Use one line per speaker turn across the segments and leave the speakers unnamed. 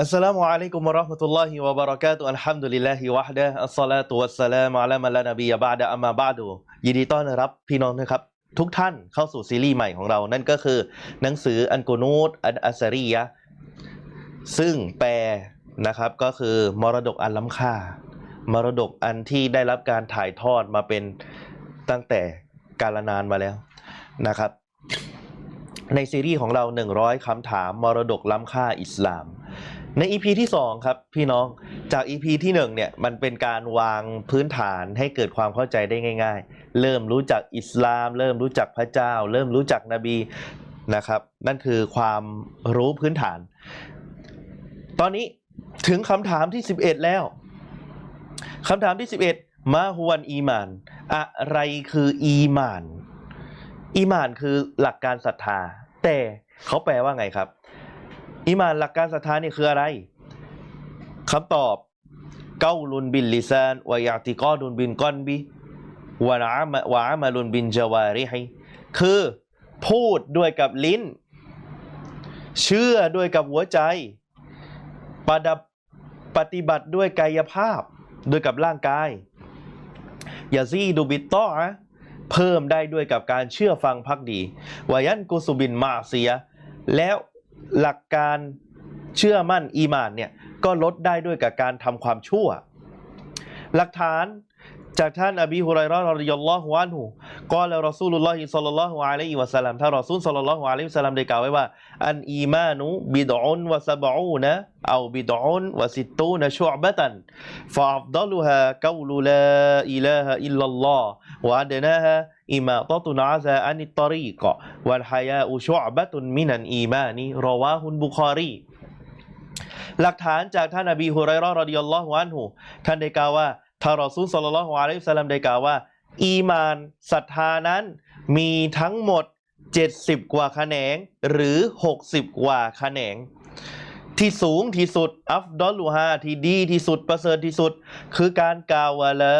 อัสสลามุอะลัยกุมวะเราะห์มะตุลลอฮิวะบะเราะกาตุฮ์อัลฮัมดุลิลลาฮิวะฮ์ดะฮ์อัสศอลาตุวัสสลามุอะลามันลานบียะบะดะอัมมาบะดูยินดีต้อนรับพี่น้องนะครับ ทุกท่านเข้าสู่ซีรีส์ใหม่ของเรา นั่นก็คือ หนังสืออันกุนูตอันอัสรียะซึ่งแปลนะครับก็คือมรดกอันล้ำค่า มรดกอันที่ได้รับการถ่ายทอดมาเป็นตั้งแต่กาลนานมาแล้วนะครับ ในซีรีส์ของเรา 100คำถามมรดกล้ำค่าอิสลาม ใน EP ที่ 2 ครับพี่น้องจาก EP ที่1เนี่ยมันเป็นการวางพื้นฐานให้เกิดความเข้าใจได้ง่าย ๆ เริ่มรู้จักอิสลาม เริ่มรู้จักพระเจ้า เริ่มรู้จักนบีนะครับ นั่นคือความรู้พื้นฐาน ตอนนี้ถึงคำถามที่ 11 แล้วคำถามที่ 11 มาฮวนอีมาน อะไรคืออีมาน อีมานคือหลักการศรัทธา แต่เขาแปลว่าไงครับ อีมานหลักการศรัทธานี่คืออะไรคำตอบเกาลุนบินลิซานวายาติกอดุนบินกอนบิวะอามะวะอามาลุนบินจาวาริฮคือพูดด้วยกับลิ้น เชื่อด้วยกับหัวใจประดับปฏิบัติด้วยกายภาพด้วยกับร่างกายยาซีดูบิตตออเพิ่มได้ด้วยกับการเชื่อฟังพักดีวายันกุสุบินมาเซีย แล้ว หลักการเชื่อมั่นอีมานเนี่ยก็ลดได้ด้วยกับการทำความชั่ว หลักฐาน จากท่านอบีฮุไรเราะห์รดิยัลลอฮุอันฮุกล่าวรอซูลุลลอฮิศ็อลลัลลอฮุอะลัยฮิวะซัลลัมท่านรอซูลศ็อลลัลลอฮุอะลัยฮิวะซัลลัมได้กล่าวไว้ว่า อันอีมานุบิดอุนวะซะบะอูนะเอาบิดอุนวะซิตตูนะชุอ์บะตันฟะอัฟฎอลุฮากอลุลาอิลาฮะอิลลัลลอฮ์วะอัดนาฮะอิมาตะตุนอาซาอันิตตอรีกะวัลฮายาอุชุอ์บะตุนมินันอีมานีรอวาฮุนบุคอรีหลักฐานจากท่านอบีฮุไรเราะห์รอดิยัลลอฮุอันฮุท่านได้กล่าวว่า ท่ารอซูลศ็อลลัลลอฮุอะลัยฮิวะซัลลัมได้กล่าวว่า อีมานศรัทธานั้นมีทั้งหมด 70 กว่าแขนง หรือ 60 กว่าแขนง ที่สูงที่สุด อัฟดอลูฮาที่ดีที่สุดประเสริฐที่สุด คือการกล่าวว่าละ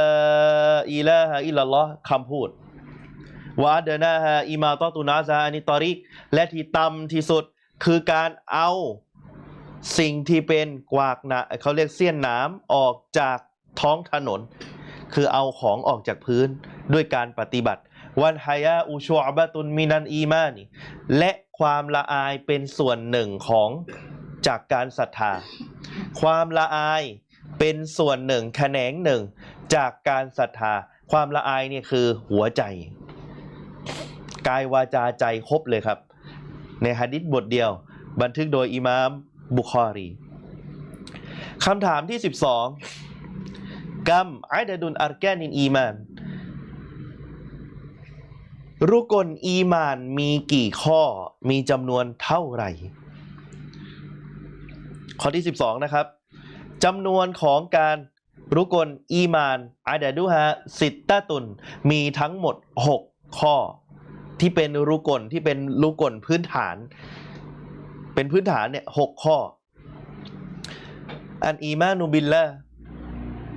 อิลาฮะอิลลัลลอฮ์คำพูดวาเดนาฮะอิมาตอตุนาซาอานิตอริก และที่ต่ำที่สุดคือการเอาสิ่งที่เป็นกวากหนะเขาเรียกเสี้ยนน้ำออกจาก ท้องถนน คือเอาของออกจากพื้นด้วยการปฏิบัติ วันฮายาอุชอบะตุนมินันอีมานีและความละอายเป็นส่วนหนึ่งของจากการศรัทธา ความละอายเป็นส่วนหนึ่งแขนงหนึ่ง จากการศรัทธา ความละอายเนี่ยคือหัวใจ กายวาจาใจครบเลยครับ ในฮะดิษบทเดียว บันทึกโดยอิมามบุคอรีคำถามที่ 12 กัมไอดดุนอาร์แกนินอีมาน รุกลอีมานมีกี่ข้อมีจำนวนเท่าไหร่ ข้อที่ 12 นะครับจำนวนของการรุกลอีมานอาดดูฮะสิตตะตุน มีทั้งหมด 6 ข้อ ที่เป็นรุกลที่เป็นรุกลพื้นฐาน เป็นพื้นฐานเนี่ยหกข้อ อันอีมานุบิลละ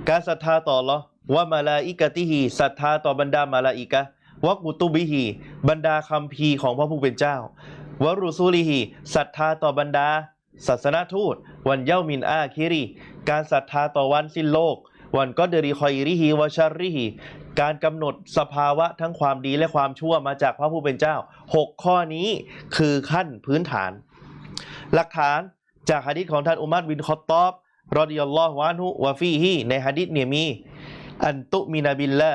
การศรัทธาต่อเหรอว่ามาลาอิกะติฮีศรัทธาต่อบรรดามาลาอิกะวะกุตุบิฮีบรรดาคัมภีของพระผู้เป็นเจ้าวรุซูลิฮีศรัทธาต่อบรรดา ศาสนทูต วันเย้ามินอาคิรีการศรัทธาต่อวันสิ้นโลก วันก็เดริคอยริฮีวชาริฮีการกำหนดสภาวะทั้งความดีและความชั่วมาจากพระผู้เป็นเจ้าหกข้อนี้คือขั้นพื้นฐาน หลักฐานจากฮะดิษของท่านอุมัรบินคอตตอบ รอดิยัลลอฮุอันฮุวะฟีฮีในฮะดิษเนี่ยมี อันตุมินาบิลลา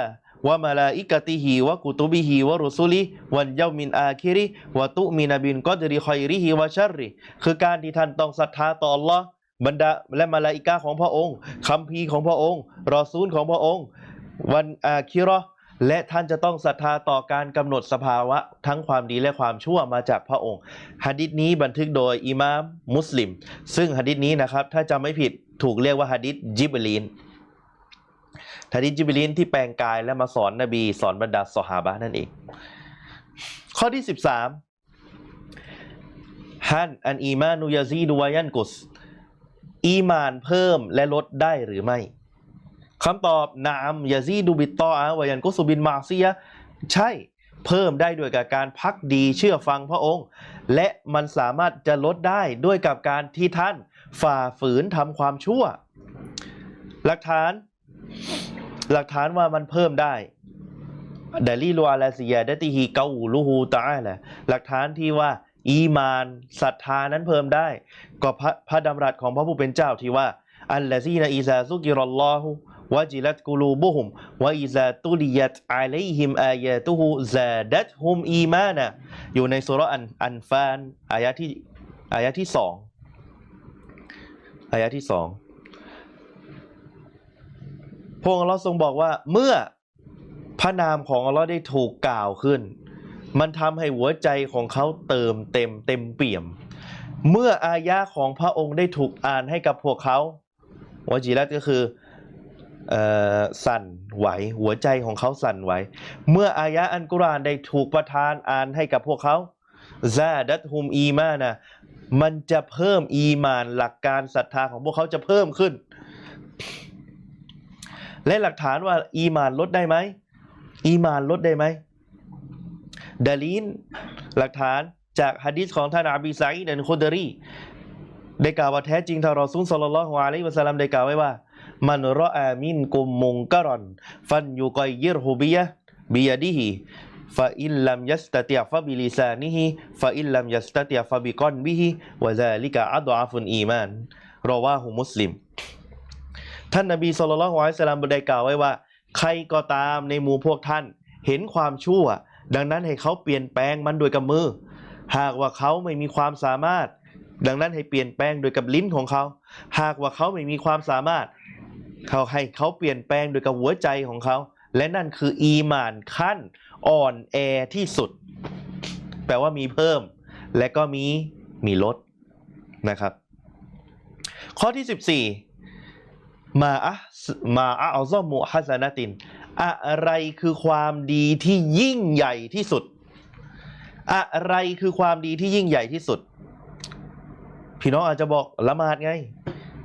วะมาลาอิกะติฮิวะกุตุบิฮิวะรุสุลิวันเยามินอาคิริวะตุมินาบินกอดริคอยริฮิวะชัรริคือการที่ท่านต้องศรัทธาต่อ Allah บรรดาและมาลาอิกาของพระองค์คัมภีร์ของพระองค์ รอซูลของพระองค์ วันอาคิราะห์ และท่านจะต้องศรัทธาต่อการกำหนดสภาวะทั้งความดีและความชั่วมาจากพระองค์หะดิษนี้บันทึกโดยอิมามมุสลิม ซึ่งหะดิษนี้นะครับถ้าจำไม่ผิดถูกเรียกว่าหะดิษจิบลีนหะดิษจิบลีนที่แปลงกายและมาสอนนบีสอนบรรดาสหาบะนั่นเอง ข้อที่ 13ฮันอันอีมานุยาซีดูวายันกุส อีมานเพิ่มและลดได้หรือไม่ คำตอบนามยาซีดูบิตตออาวายันกุสุบินมาเซีย ใช่เพิ่มได้ด้วยกับการพักดีเชื่อฟังพระองค์ และมันสามารถจะลดได้ด้วยกับการที่ท่านฝ่าฝืนทำความชั่ว หลักฐาน หลักฐานว่ามันเพิ่มได้ดลีลูอาลาซิยดติฮีเกาลูฮูตาแหละหลักฐานที่ว่า อีมานศรัทธานั้นเพิ่มได้ ก็พระพระดำรัสของพระผู้เป็นเจ้าที่ว่า อัลลซีนาอีซาซุกิรัลลอฮู มอายาตุฮุซาดัตฮุมอีมานะอยู่ในสุรอันอันฟานอายะที่อายะที่สองอายะที่สองพระองค์เลอฮ์ทรงบอกว่าเมื่อพระนามของอัลลอฮ์ได้ถูกกล่าวขึ้น มันทำให้หัวใจของเขาเติมเต็มเต็มเปี่ยม เมื่ออายะของพระองค์ได้ถูกอ่านให้กับพวกเขาวจีรัตก็คือ สั่นไหว หัวใจของเขาสั่นไหว เมื่ออายะอันกุรอานได้ถูกประทานอ่านให้กับพวกเขาซาดัตฮุมอีมานะมันจะเพิ่มอีมานหลักการศรัทธาของพวกเขาจะเพิ่มขึ้น และหลักฐานว่าอีมานลดได้ไหมอีมานลดได้ไหมดาลีนหลักฐานจากฮะดิษของท่านอบีไซด์อันคุดรีได้กล่าวว่าแท้จริงท่านรอซูลสัลลัลลอฮุอะลัยฮิวะสัลลัมได้กล่าวไว้ว่า มันรออามินกุมมุงกรอนฟันยุกอยยิรฮุบิยะบิยดิฮิฟาอิลลัมยัสตติยฟะบิลิซานิฮิฟาอิลลัมยัสตติยฟะบิกอนบิฮิวะซาลิกะอัดอฟุนอีมานรอวาหุมุสลิม ท่านนบีสุลต่านละฮ์อะลัยฮิสลามได้กล่าวไว้ว่า ใครก็ตามในหมู่พวกท่าน เห็นความชั่ว ดังนั้นให้เขาเปลี่ยนแปลงมันโดยกับมือ หากว่าเขาไม่มีความสามารถ ดังนั้นให้เปลี่ยนแปลงโดยกับลิ้นของเขา หากว่าเขาไม่มีความสามารถ เขาให้เขาเปลี่ยนแปลงโดยกับหัวใจของเขา และนั่นคืออีหมานขั้นอ่อนแอที่สุด แปลว่ามีเพิ่ม และก็มีมีลดนะครับ ข้อที่ 14 มาอะมาอะอัลซอมุฮัสนาติน อะไรคือความดีที่ยิ่งใหญ่ที่สุด อะไรคือความดีที่ยิ่งใหญ่ที่สุด พี่น้องอาจจะบอกละหมาดไง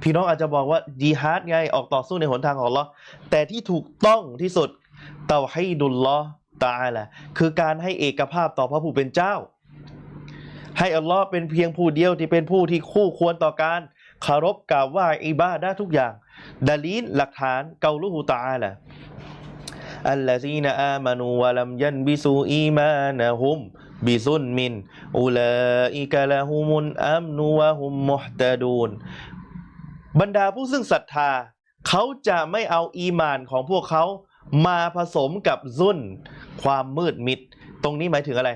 พี่น้องอาจจะบอกว่าจีฮาดไงออกต่อสู้ในหนทางของลอแต่ที่ถูกต้องที่สุดเตาให้ดุลลอฮ์ตาละคือการให้เอกภาพต่อพระผู้เป็นเจ้า ให้อัลลอฮ์เป็นเพียงผู้เดียวที่เป็นผู้ที่คู่ควรต่อการคารพกราบไหว้อิบาดะห์ทุกอย่างดาลีนหลักฐานเกาลูฮูตาละอัลลซีนอามานูวะลัมยันบิซูอีมานะฮุมบิซุนมินอุลาอิกะละฮุมุนอัมนูวะฮุมมุฮตะดูน บรรดาผู้ซึ่งศรัทธา เขาจะไม่เอาอีมานของพวกเขามาผสมกับซุนความมืดมิด ตรงนี้หมายถึงอะไร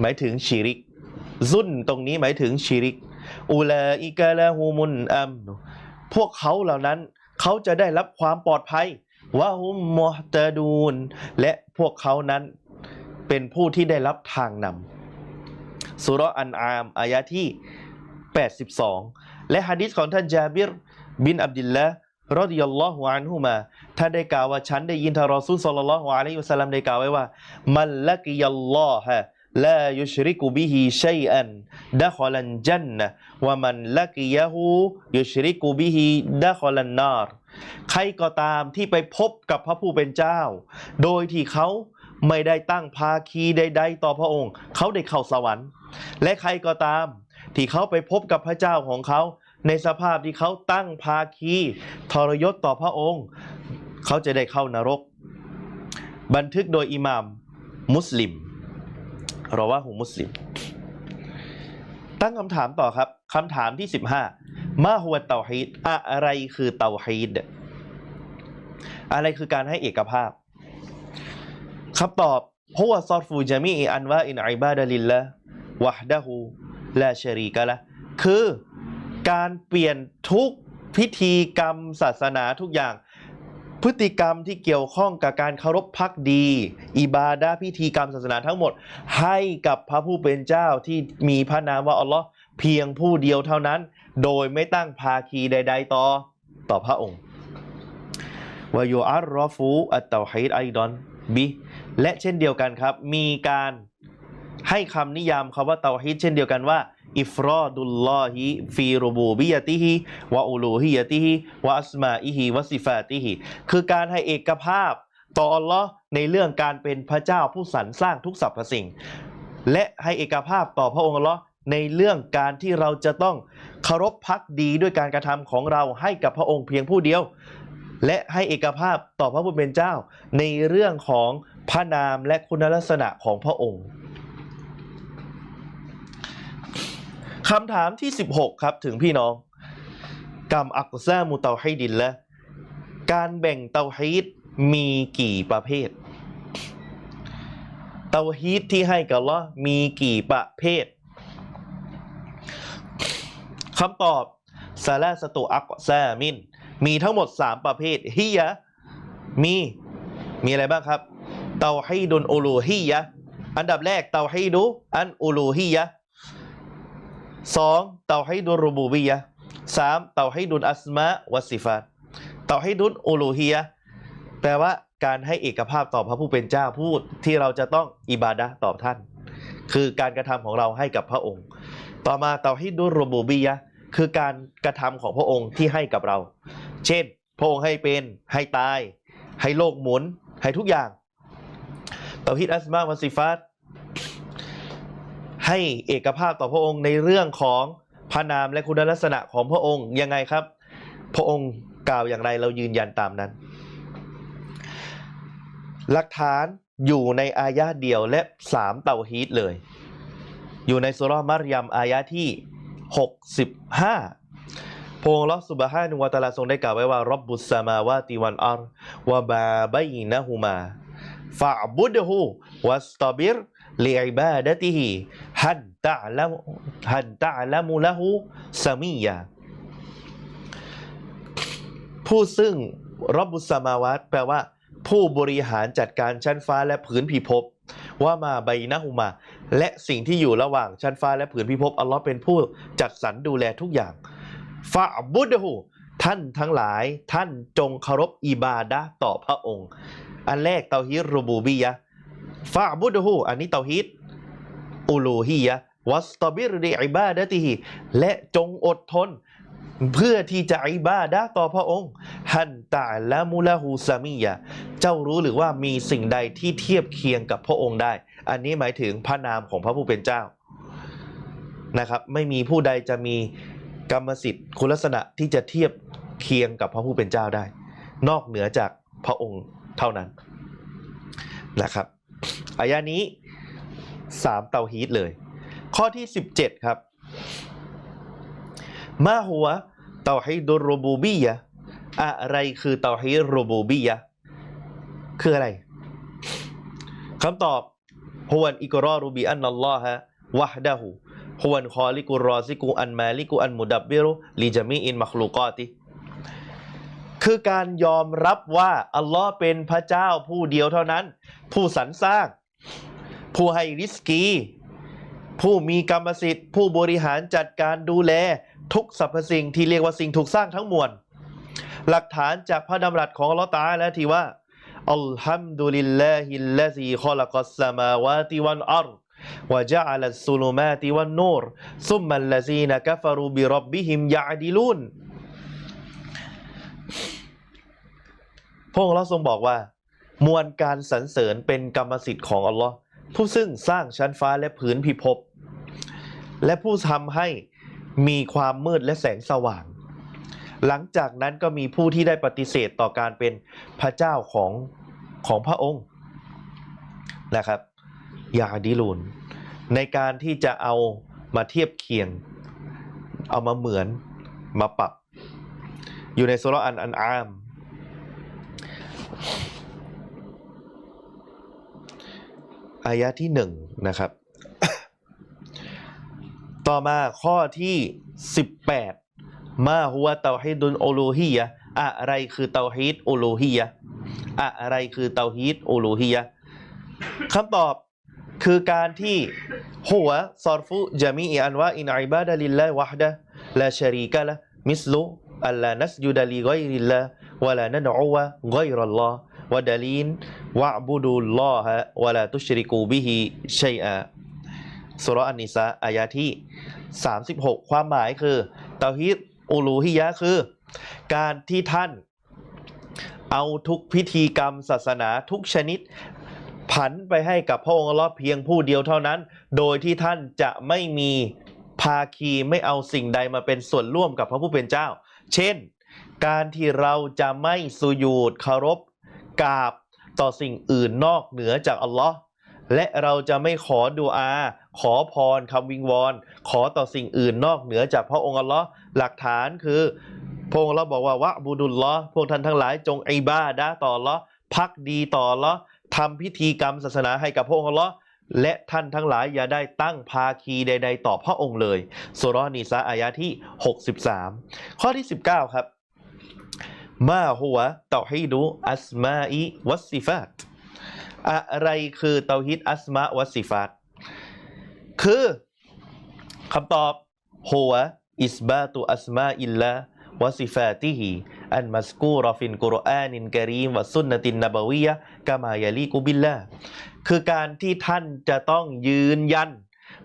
หมายถึงชีริกซุนตรงนี้หมายถึงชีริกอูลาอิกะละฮูมุนอัมพวกเขาเหล่านั้นเขาจะได้รับความปลอดภัยวะฮุมมุฮตะดูนและพวกเขานั้นเป็นผู้ที่ได้รับทางนำสุรอันอามอายะที่ 82 และฮะดิษของท่านจาบิรบินอับดิลละรอดิยัลลอฮุอันฮุมาท่านได้กล่าวว่าฉันได้ยินท่านรอซูลศ็อลลัลลอฮุอะลัยฮิวะซัลลัมได้กล่าวไว้ว่า มันละกิยัลลอฮะลายุชริกุบิฮิชัยอันดะคอลันจันนะวะมันละกิยะฮูยุชริกุบิฮิดะคอลันนารใครก็ตามที่ไปพบกับพระผู้เป็นเจ้า โดยที่เขาไม่ได้ตั้งภาคีใด ๆ ต่อพระองค์ เขาได้เข้าสวรรค์ และใครก็ตาม ที่เขาไปพบกับพระเจ้าของเขา ในสภาพที่เขาตั้งภาคีทรยศต่อพระองค์ เขาจะได้เข้านรก บันทึกโดยอิหม่ามมุสลิมเราว่าหูมุสลิม ตั้งคำถามต่อครับคำถามที่ 15 มาฮุวเตาฮีดอะไรคือเตาฮีดอะไรคือการให้เอกภาพคำตอบฮุวซอรฟูจามีอันว่าอินอิบาดะลิลละวะฮดะฮู ลาชะรีกะละคือการเปลี่ยนทุกพิธีกรรมศาสนาทุกอย่าง พฤติกรรมที่เกี่ยวข้องกับการเคารพพักดี อิบาดะห์พิธีกรรมศาสนาทั้งหมด ให้กับพระผู้เป็นเจ้าที่มีพระนามว่าอัลลอฮ์เพียงผู้เดียวเท่านั้น โดยไม่ตั้งภาคีใด ๆ ต่อต่อพระองค์วายูอัลรอฟูอัตเตาฮีดไอดอนบิและเช่นเดียวกันครับ มีการ ให้คำนิยามคำว่าเตาฮีดเช่นเดียวกันว่า อิฟรอดุลลอฮิฟีรูบูบิยติฮิวะอูลูฮิยติฮิวะอัสมาอิฮิวะซิฟาติฮิคือการให้เอกภาพต่ออัลลอฮ์ในเรื่องการเป็นพระเจ้าผู้สรรสร้างทุกสรรพสิ่ง และให้เอกภาพต่อพระองค์อัลลอฮ์ในเรื่องการที่เราจะต้องเคารพพักดีด้วยการกระทำของเราให้กับพระองค์เพียงผู้เดียว และให้เอกภาพต่อพระผู้เป็นเจ้า ในเรื่องของพระนามและคุณลักษณะของพระองค์ คำถามที่ 16 ครับถึงพี่น้อง กรรมอักซามุเตาให้ดินและ การแบ่งเตาฮีดมีกี่ประเภท เตาฮีดที่ให้กับลเลอมีกี่ประเภทคำตอบซาลาสตุอักซามิน มีทั้งหมด 3 ประเภทฮิยะมี มีอะไรบ้างครับ เตาฮีดุนอูลูฮียะอันดับแรกเตาฮีดุอันอูลูฮียะ สองเตาฮีดุนรูบูบียะสามเตาฮีดุนอัสมาวัสซิฟาตเตาฮีดุนอูลูฮียะแปลว่าการให้เอกภาพต่อพระผู้เป็นเจ้าพูดที่เราจะต้องอิบาดะต่อท่าน คือการกระทำของเราให้กับพระองค์ ต่อมาเตาฮีดุนรูบูบียะคือการกระทำของพระองค์ที่ให้กับเรา เช่น พระองค์ให้เป็นให้ตาย ให้โลกหมุนให้ทุกอย่างเตาฮิดอัสมาวัสซิฟาต ให้เอกภาพต่อพระองค์ในเรื่องของพระนามและคุณลักษณะของพระองค์ยังไงครับ พระองค์กล่าวอย่างไรเรายืนยันตามนั้น หลักฐานอยู่ในอายะเดียวและสามเตาฮีดเลย อยู่ในสุรมารยมอายะที่ 65 พระองค์ลอสุบฮานุวะตาลาทรงได้กล่าวไว้ว่ารับบุสมาวาติวันอัรวะบาบัยนะฮูมาฟะบุดฮูวัสตาบิร ลิอิบาดะติฮิฮันตะละมฮันตะละมุละฮูซามียาผู้ซึ่งรับบุสมาวาตแปลว่า ผู้บริหารจัดการชั้นฟ้าและผืนพิภพว่ามาใบนะฮูมา และสิ่งที่อยู่ระหว่างชั้นฟ้าและผืนพิภพอัลลอฮ์เป็นผู้จัดสรรดูแลทุกอย่างฟะบุดฮูท่านทั้งหลายท่านจงเคารพอิบาดะต่อพระองค์ อันแรกเตาฮีดรูบูบียะ ฟะบุดฮูอันนี้เตาฮีดอูลูฮียะวัสตบิรดิอิบาดะติฮิและจงอดทน เพื่อที่จะอิบาดะต่อพระองค์ฮันตะละมุละฮูซามียะเจ้ารู้หรือว่ามีสิ่งใดที่เทียบเคียงกับพระองค์ได้ อันนี้หมายถึงพระนามของพระผู้เป็นเจ้านะครับ ไม่มีผู้ใดจะมีกรรมสิทธิ์คุณลักษณะที่จะเทียบเคียงกับพระผู้เป็นเจ้าได้ นอกเหนือจากพระองค์เท่านั้นนะครับ อายะนี้สามเตาฮีตเลย ข้อที่ 17 ครับ มาหัวเตาฮีดุรรูบูบียะอะไรคือเตาฮีดรูบูบียะคืออะไรคำตอบฮวนอิกรอรูบีอันนัลลอฮะวะดะฮูฮวนคอลิกุรรอซิกุอันมาลิกุอันมุดับบิรุลิจามีอินมัคลูกอติ คือการยอมรับว่าอัลลอฮ์เป็นพระเจ้าผู้เดียวเท่านั้น ผู้สรรสร้าง ผู้ให้ริสกี ผู้มีกรรมสิทธิ์ ผู้บริหารจัดการดูแล ทุกสรรพสิ่งที่เรียกว่าสิ่งถูกสร้างทั้งมวลหลักฐานจากพระดำรัสของอัลลอฮ์ตาและที่ว่าอัลฮัมดุลิลลาฮิลลาซีขอลักัสสมาวาติวันอัรวะจะอัลสุลุมาติวันนูรซุมมัลลาซีนกัฟรูบิรับบิฮิมยะดิลุน ระองค์เราทรงบอกว่า มวลการสรรเสริญเป็นกรรมสิทธิ์ของอัลลอฮ์ผู้ซึ่งสร้างชั้นฟ้าและผืนพิภพและผู้ทำให้มีความมืดและแสงสว่าง หลังจากนั้นก็มีผู้ที่ได้ปฏิเสธต่อการเป็นพระเจ้าของของพระองค์นะครับยาดิลูนในการที่จะเอามาเทียบเคียง เอามาเหมือนมาปรับ อยู่ในสุราะห์อันอันอาม อายะที่หนึ่งนะครับ ต่อมาข้อที่ 18 มาหัวเตาฮีดุนโอลูฮียะอะไรคือเตาฮีดโอลูฮียะอะไรคือเตาฮีดโอลูฮียะคำตอบคือการที่หัวซอรฟุจามีอันว่าอินอิบาดะลิลลาห์วะฮดะลาชรีกะละมิสลุอัลลานัสยุดะลิกอยริลลาห์วะลานัดอุวะกอยรัลลอฮ์ วะดะลีนวะบุดุลลอฮะวะลาตุชริกูบิฮิชัยอาสุรอันนิสาอายะที่ 36 ความหมายคือเตาฮีดอูลูฮิยะคือ การที่ท่านเอาทุกพิธีกรรมศาสนาทุกชนิด ผันไปให้กับพระองค์ลเลอเพียงผู้เดียวเท่านั้น โดยที่ท่านจะไม่มีภาคีไม่เอาสิ่งใดมาเป็นส่วนร่วมกับพระผู้เป็นเจ้า เช่น การที่เราจะไม่สุยูดเคารพ กราบต่อสิ่งอื่นนอกเหนือจากอัลลอฮ์และเราจะไม่ขอดูอา ขอพรคำวิงวอน ขอต่อสิ่งอื่นนอกเหนือจากพระองค์อัลลอฮ์หลักฐานคือพระองค์อัลลอฮ์บอกว่าวะบูดุลลอฮ์พวกท่านทั้งหลายจงอิบาดะต่อลอพักดีต่อลอทำพิธีกรรมศาสนาให้กับพระองค์อัลลอฮ์และท่านทั้งหลายอย่าได้ตั้งภาคีใด ๆ ต่อพระองค์เลยสุราะห์นิสาอายะที่ 63 ข้อที่ 19 ครับ มาหัวเตาฮีดูอัสมาอิวัสซิฟาตอะไรคือเตาฮีดอัสมาวัสซิฟาตคือคำตอบหัวอิสบาตุอัสมาอิลลาวะซิฟาติฮิอันมัสกูรอฟินกุรอานินกรีมวะสุนนตินนบวียะกามายาลีกุบิลลาคือการที่ท่านจะต้องยืนยัน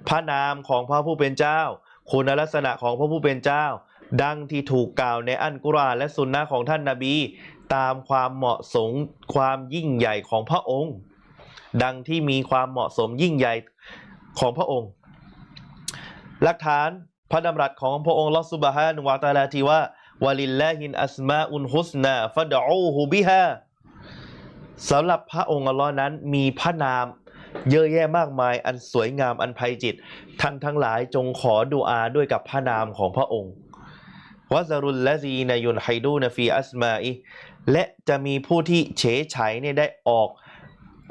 พระนามของพระผู้เป็นเจ้า คุณลักษณะของพระผู้เป็นเจ้า ดังที่ถูกกล่าวในอันกุรอานและสุนนะของท่านนาบี ตามความเหมาะสมความยิ่งใหญ่ของพระองค์ ดังที่มีความเหมาะสมยิ่งใหญ่ของพระองค์ หลักฐานพระดำรัสของพระองค์ลอสุบฮานุวาตาลาทีว่าวลิลลาฮินอัสมาอุนฮุสนาฟะดอูฮูบิฮาสำหรับพระองค์อัลลอฮ์นั้นมีพระนามเยอะแยะมากมายอันสวยงามอันไพจิต ท่านทั้งหลายจงขอดุอาด้วยกับพระนามของพระองค์ วะซารุลละซีนายุนไฮดูนฟีอัสมาอิและจะมีผู้ที่เฉยไฉเนี่ยได้ออก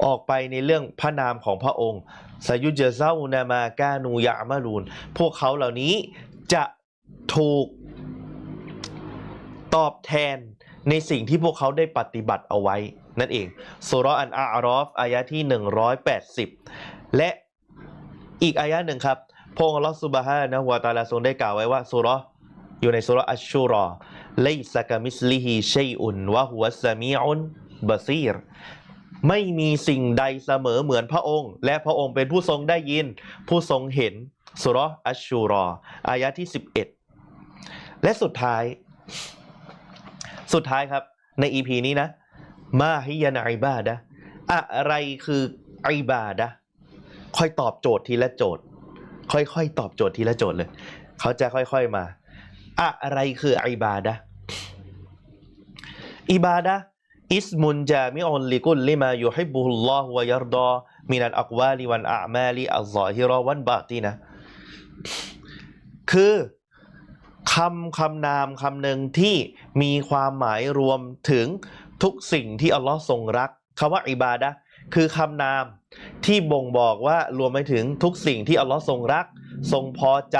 ออกไปในเรื่องพระนามของพระองค์สยุจเซานามากานูยามารูนพวกเขาเหล่านี้จะถูกตอบแทนในสิ่งที่พวกเขาได้ปฏิบัติเอาไว้ นั่นเองสุราะห์อันอารอฟอายะที่ 180 และอีกอายะหนึ่งครับ พงค์อัลลอฮฺซุบฮานะฮูวตาลาทรงได้กล่าวไว้ว่าสุราะห์ อยู่ในสุรอัชชูรอไลซะกะมิสลิฮิชัยอุนวะฮุวสซะมีอุนบะซีรไม่มีสิ่งใดเสมอเหมือนพระองค์ และพระองค์เป็นผู้ทรงได้ยิน ผู้ทรงเห็นสุรอัชชูรออายะที่ 11 และสุดท้าย สุดท้ายครับในอีพีนี้นะ มาฮิยานาอิบาดะอะไรคืออิบาดะค่อยตอบโจทย์ทีละโจทย์ ค่อยๆ ตอบโจทย์ทีละโจทย์เลย เขาจะค่อยๆมา อะไรคืออิบาดะอิบาดะอิสมุนจามิอุนลิกุลลิมายุฮิบบุลลอฮุวะยัรดอมินัลอักวาลิวันอามาลิอัลซอฮิรอวันบาตินะคือคำคำนามคำหนึ่งที่มีความหมายรวมถึงทุกสิ่งที่อัลลอฮ์ทรงรักคำว่าอิบาดะคือคำนามที่บ่งบอกว่ารวมไปถึงทุกสิ่งที่อัลลอฮ์ทรงรัก ทรงพอใจ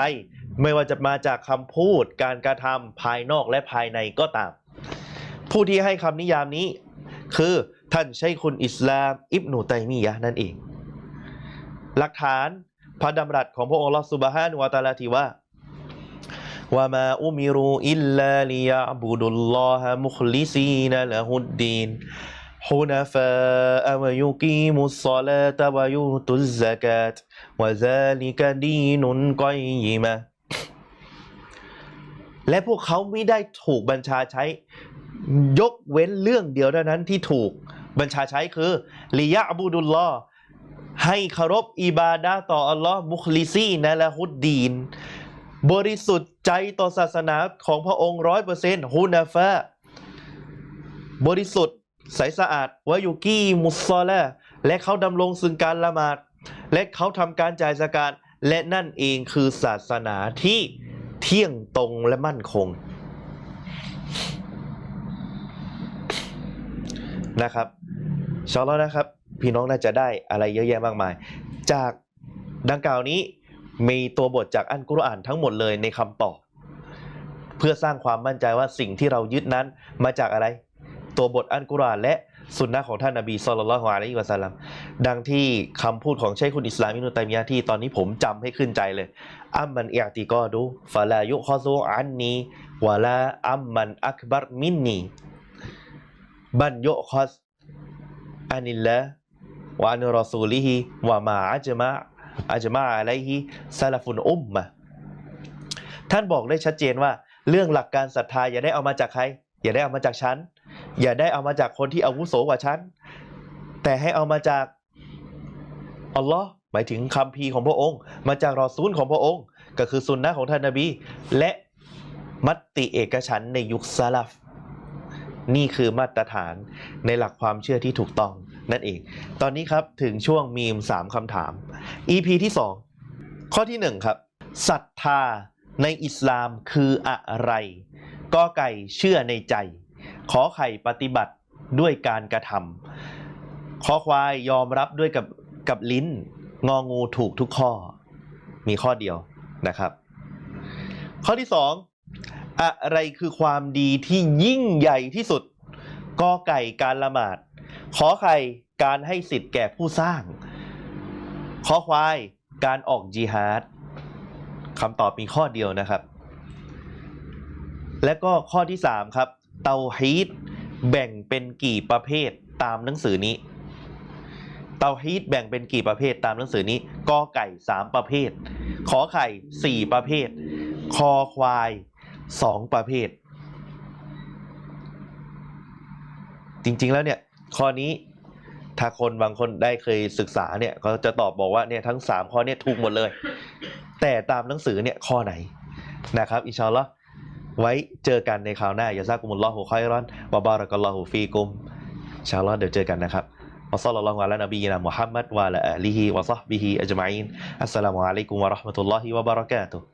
ไม่ว่าจะมาจากคำพูดการกระทำภายนอกและภายในก็ตาม ผู้ที่ให้คำนิยามนี้ คือท่านชัยคุณอิสลาม อิบนุตัยมียะห์นั่นเอง หลักฐานพระดำรัสของพระองค์อัลลอฮ์ซุบฮานุวะตะอาลาที่ว่า وما أمروا إلا ليعبدوا الله مخلصين له الدين حنفاء ويقيموا الصلاة ويؤتوا الزكاة وذلك دين قيمة และพวกเขาไม่ได้ถูกบัญชาใช้ ยกเว้นเรื่องเดียวเท่านั้นที่ถูกบัญชาใช้คือลิยะบูดุลลอฮ์ให้เคารพอิบาดะห์ต่ออัลลอฮ์มุคลิซีนะละฮุดดีน บริสุทธิ์ใจต่อศาสนาของพระองค์ร้อยเปอร์เซ็นต์ฮุนาฟะบริสุทธิ์ใสสะอาดวายุกีมุสซอละและเขาดำรงซึ่งการละหมาด และเขาทำการจ่ายสกาดและนั่นเองคือศาสนาที่ เที่ยงตรงและมั่นคงนะครับชอลนะครับ พี่น้องน่าจะได้อะไรเยอะแยะมากมาย จากดังกล่าวนี้มีตัวบทจากอันกุรอานทั้งหมดเลยในคำตอบ เพื่อสร้างความมั่นใจว่าสิ่งที่เรายึดนั้นมาจากอะไร ตัวบทอันกุรอานและ สุนนะของท่านนบีสุลต่านละฮ์อะลัยฮิวะสัลลัมดังที่คำพูดของเชคคุณอิสลามอินุตัยมียะที่ตอนนี้ผมจำให้ขึ้นใจเลย อัมมันเอิอติกอดูฟะลายุคอซูอันนีวะลาอัมมันอักบัรมินนีบันยุคอสอานิลละวะอานุรอซูลิฮิวะมาอัจมะอาจมาอะไรฮิซาลฟุนอุมมะท่านบอกได้ชัดเจนว่า เรื่องหลักการศรัทธาอย่าได้เอามาจากใคร อย่าได้เอามาจากฉัน อย่าได้เอามาจากคนที่อาวุโสกว่าฉัน แต่ให้เอามาจากอัลลอฮ์หมายถึงคำพีของพระองค์ มาจากรอซูลของพระองค์ ก็คือสุนนะของท่านนบี และมัตติเอกฉันในยุคซาลฟนี่คือมาตรฐานในหลักความเชื่อที่ถูกต้องนั่นเอง ตอนนี้ครับถึงช่วงมีม 3คำถาม EP ที่ 2 ข้อที่ 1 ครับศรัทธาในอิสลามคืออะไรกอไก่เชื่อในใจ ขอไข่ปฏิบัติด้วยการกระทำขอควายยอมรับด้วยกับกับลิ้น งองูถูกทุกข้อ มีข้อเดียวนะครับ ข้อที่2อะไรคือความดีที่ยิ่งใหญ่ที่สุดกอไก่การละหมาด ขอไข่การให้สิทธิ์แก่ผู้สร้าง ขอควายการออกจิฮาดคำตอบมีข้อเดียวนะครับ และก็ข้อที่ 3 ครับ เตาฮีดแบ่งเป็นกี่ประเภทตามหนังสือนี้เตาฮีดแบ่งเป็นกี่ประเภทตามหนังสือนี้กอไก่ 3 ประเภท ขอไข่ 4 ประเภท คอควาย 2 ประเภท จริง ๆ แล้วเนี่ยข้อนี้ถ้าคนบางคนได้เคยศึกษาเนี่ยก็จะตอบบอกว่าเนี่ยทั้ง 3 ข้อเนี่ยถูกหมดเลย แต่ตามหนังสือเนี่ยข้อไหนนะครับอินชาอัลลอฮ์ ไว้เจอกันในคราวหน้ายาซากุมุลลอฮุคอยรอนวะบารักัลลอฮุฟีกุมชาอัลอนเดี๋ยวเจอกันนะครับวะซัลลัลลอฮุอะลานบีนะมุฮัมมัดวะลาอะลีฮิวะซอฮบิฮิอัจมัยนอัสสลามุอะลัยกุมวะเราะห์มะตุลลอฮิวะบะเราะกาตุฮ์